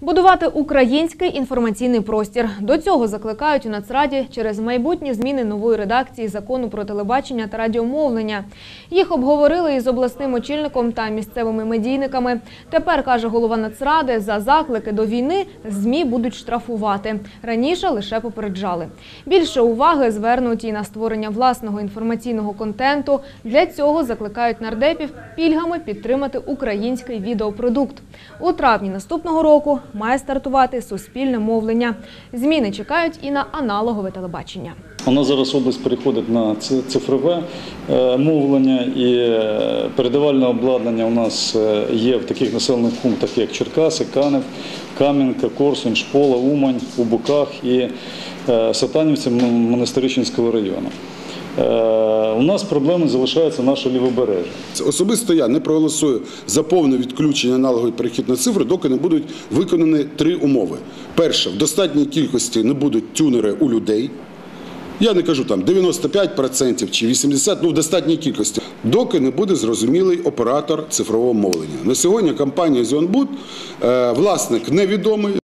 Будувати український інформаційний простір. До цього закликають у Нацраді через майбутні зміни нової редакції закону про телебачення та радіомовлення. Їх обговорили із обласним очільником та місцевими медійниками. Тепер, каже голова Нацради, за заклики до війни ЗМІ будуть штрафувати. Раніше лише попереджали. Більше уваги звернуть і на створення власного інформаційного контенту. Для цього закликають нардепів пільгами підтримати український відеопродукт. У травні наступного року має стартувати суспільне мовлення. Зміни чекають і на аналогове телебачення. У нас зараз область переходить на цифрове е, мовлення і е, передавальне обладнання у нас е, є в таких населених пунктах, як Черкаси, Канев, Кам'янка, Корсунь, Шпола, Умань, у Буках і Сатанівці М- Монастирищенського району. Е, У нас проблеми залишається наше лівобережжя. Особисто я не проголосую за повне відключення аналоговий перехід на цифри, доки не будуть виконані три умови. Перше, в достатній кількості не будуть тюнери у людей. Я не кажу там 95% чи 80%, ну в достатній кількості, доки не буде зрозумілий оператор цифрового мовлення. На сьогодні компанія Зіонбуд, власник невідомий.